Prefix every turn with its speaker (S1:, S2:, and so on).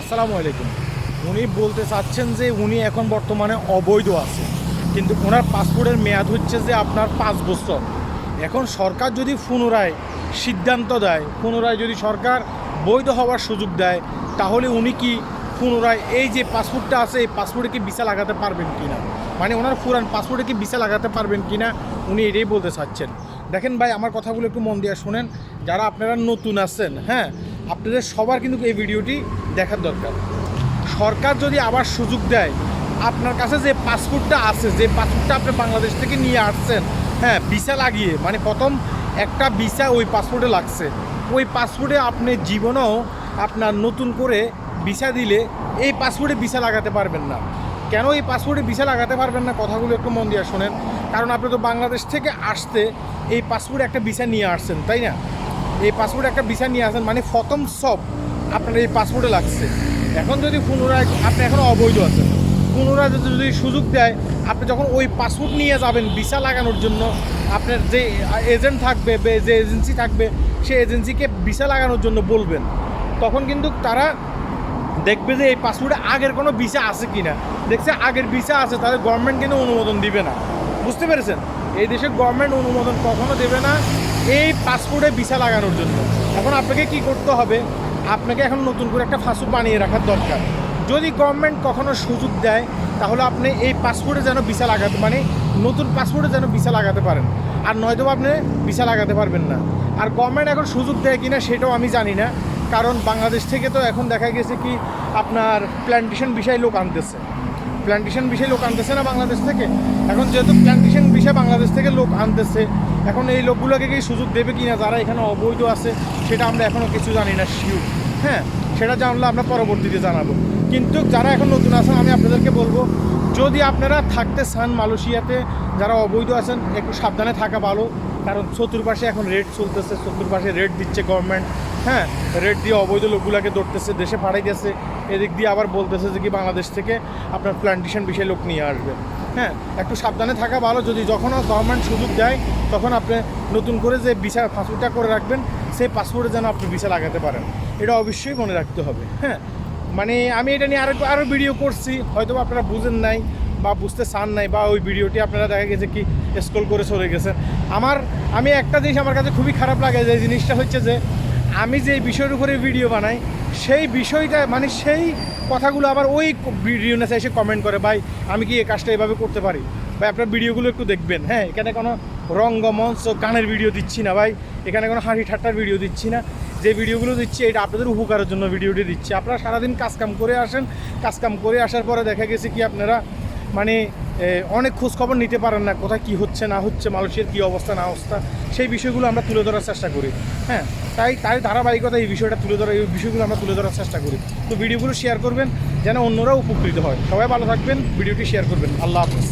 S1: আসসালামু আলাইকুম। উনি বলতে চাচ্ছেন যে উনি এখন বর্তমানে অবৈধ আছে। কিন্তু ওনার পাসপোর্টের মেয়াদ হচ্ছে যে আপনার পাঁচ বছর। এখন সরকার যদি পুনরায় সিদ্ধান্ত দেয়, পুনরায় যদি সরকার বৈধ হওয়ার সুযোগ দেয়, তাহলে উনি কি পুনরায় এই যে পাসপোর্টটা আছে, এই পাসপোর্টে কি ভিসা লাগাতে পারবেন কি না মানে ওনার পুরান পাসপোর্টে কি ভিসা লাগাতে পারবেন কি না উনি এটাই বলতে চাচ্ছেন। দেখেন ভাই, আমার কথাগুলো একটু মন দিয়ে শোনেন। যারা আপনারা নতুন আছেন হ্যাঁ আপনাদের সবার কিন্তু এই ভিডিওটি দেখার দরকার। সরকার যদি আবার সুযোগ দেয়, আপনার কাছে যে পাসপোর্টটা আছে, যে পাসপোর্টটা আপনি বাংলাদেশ থেকে নিয়ে আসছেন হ্যাঁ ভিসা লাগিয়ে মানে প্রথম একটা ভিসা ওই পাসপোর্টে লাগছে। ওই পাসপোর্টে আপনি জীবনেও আপনার নতুন করে ভিসা দিলে এই পাসপোর্টে ভিসা লাগাতে পারবেন না। কেন এই পাসপোর্টে ভিসা লাগাতে পারবেন না? কথাগুলো একটু মন দিয়ে শোনেন। কারণ আপনি তো বাংলাদেশ থেকে আসতে এই পাসপোর্টে একটা ভিসা নিয়ে আসছেন, তাই না? এই পাসপোর্টে একটা ভিসা নিয়ে আসেন মানে প্রথম সব আপনার এই পাসপোর্টে লাগছে। এখন যদি পুনরায়, আপনি এখন অবৈধ আছেন। পুনরায় যদি যদি সুযোগ দেয়, আপনি যখন ওই পাসপোর্ট নিয়ে যাবেন ভিসা লাগানোর জন্য, আপনার যে এজেন্ট থাকবে যে এজেন্সি থাকবে সেই এজেন্সিকে ভিসা লাগানোর জন্য বলবেন। তখন কিন্তু তারা দেখবে যে এই পাসপোর্টে আগের কোনো ভিসা আছে কি না দেখছে আগের ভিসা আছে, তাদের গভর্নমেন্ট কিন্তু অনুমোদন দিবে না। বুঝতে পেরেছেন? এই দেশের গভর্নমেন্ট অনুমোদন কখনো দেবে না এই পাসপোর্টে ভিসা লাগানোর জন্য। এখন আপনাকে কি করতে হবে? আপনাকে এখন নতুন করে একটা ফাঁসু বানিয়ে রাখার দরকার। যদি গভর্নমেন্ট কখনো সুযোগ দেয়, তাহলে আপনি এই পাসপোর্টে যেন ভিসা লাগাতে মানে নতুন পাসপোর্টে যেন ভিসা লাগাতে পারেন। আর নয়তো আপনি ভিসা লাগাতে পারবেন না। আর গভর্নমেন্ট এখন সুযোগ দেয় কিনা সেটাও আমি জানি না। কারণ বাংলাদেশ থেকে তো এখন দেখা গেছে কি, আপনার প্ল্যান্টেশন বিষয়ে লোক আনতেছে। প্ল্যান্টেশন বিষয়ে লোক আনতেছে না বাংলাদেশ থেকে। এখন যেহেতু প্ল্যান্টেশন বিষয়ে বাংলাদেশ থেকে লোক আনতেছে। এখন এই লোকগুলোকে কি সুযোগ দেবে কি না যারা এখানে অবৈধ আছে, সেটা আমরা এখনও কিছু জানি না শিউ হ্যাঁ সেটা জানলে আমরা পরবর্তীতে জানাব। কিন্তু যারা এখন নতুন আছেন, আমি আপনাদেরকে বলব, যদি আপনারা থাকতে চান মালয়েশিয়াতে, যারা অবৈধ আছেন, একটু সাবধানে থাকা ভালো। কারণ চতুর্পাশে এখন রেড চলতেছে, চতুর্পাশে রেড দিচ্ছে গভর্নমেন্ট হ্যাঁ রেড দিয়ে অবৈধ লোকগুলোকে ধরতেছে, দেশে পাঠাইতেছে এদিক দিয়ে আবার বলতেছে যে কি বাংলাদেশ থেকে আপনার প্ল্যান্টেশন বিষয়ে লোক নিয়ে আসবে। হ্যাঁ একটু সাবধানে থাকা ভালো। যদি যখনও গভর্নমেন্ট সুযোগ দেয়, তখন আপনি নতুন করে যে ভিসা পাসপোর্টটা করে রাখবেন, সেই পাসপোর্টে যেন আপনি ভিসা লাগাতে পারেন। এটা অবশ্যই মনে রাখতে হবে। হ্যাঁ মানে আমি এটা নিয়ে আরও আরও ভিডিও করছি। হয়তো আপনারা বুঝেন নাই বা বুঝতে চান নাই বা ওই ভিডিওটি আপনারা দেখা গেছে কি স্ক্রল করে চলে গেছেন। আমার, আমি একটা জিনিস আমার কাছে খুবই খারাপ লাগে যে জিনিসটা হচ্ছে যে আমি যে বিষয়ের উপরে ভিডিও বানাই, সেই বিষয়টা মানে সেই কথাগুলো আবার ওই ভিডিও না এসে কমেন্ট করে, ভাই, আমি কি এই কাজটা এভাবে করতে পারি? ভাই, আপনার ভিডিওগুলো একটু দেখবেন। হ্যাঁ এখানে কোনো রঙ্গমঞ্চ গানের ভিডিও দিচ্ছি না, ভাই। এখানে কোনো হাসি ঠাট্টার ভিডিও দিচ্ছি না। যে ভিডিওগুলো দিচ্ছি, এটা আপনাদের উপকারের জন্য ভিডিওটি দিচ্ছি। আপনারা সারাদিন কাজকাম করে আসেন। কাজকাম করে আসার পরে দেখা গেছে কি আপনারা মানে অনেক খোঁজখবর নিতে পারেন না কোথায় কি হচ্ছে, না হচ্ছে মানুষের কি অবস্থা, না অবস্থা, সেই বিষয়গুলো আমরা তুলে ধরার চেষ্টা করি হ্যাঁ? তাই তাই ধারাবাহিকতা এই বিষয়টা তুলে ধরা, এই বিষয়গুলো আমরা তুলে ধরার চেষ্টা করি। তো ভিডিওগুলো শেয়ার করবেন, যেন অন্যরাও উপকৃত হয়। সবাই ভালো থাকবেন, ভিডিওটি শেয়ার করবেন। আল্লাহ হাফিজ।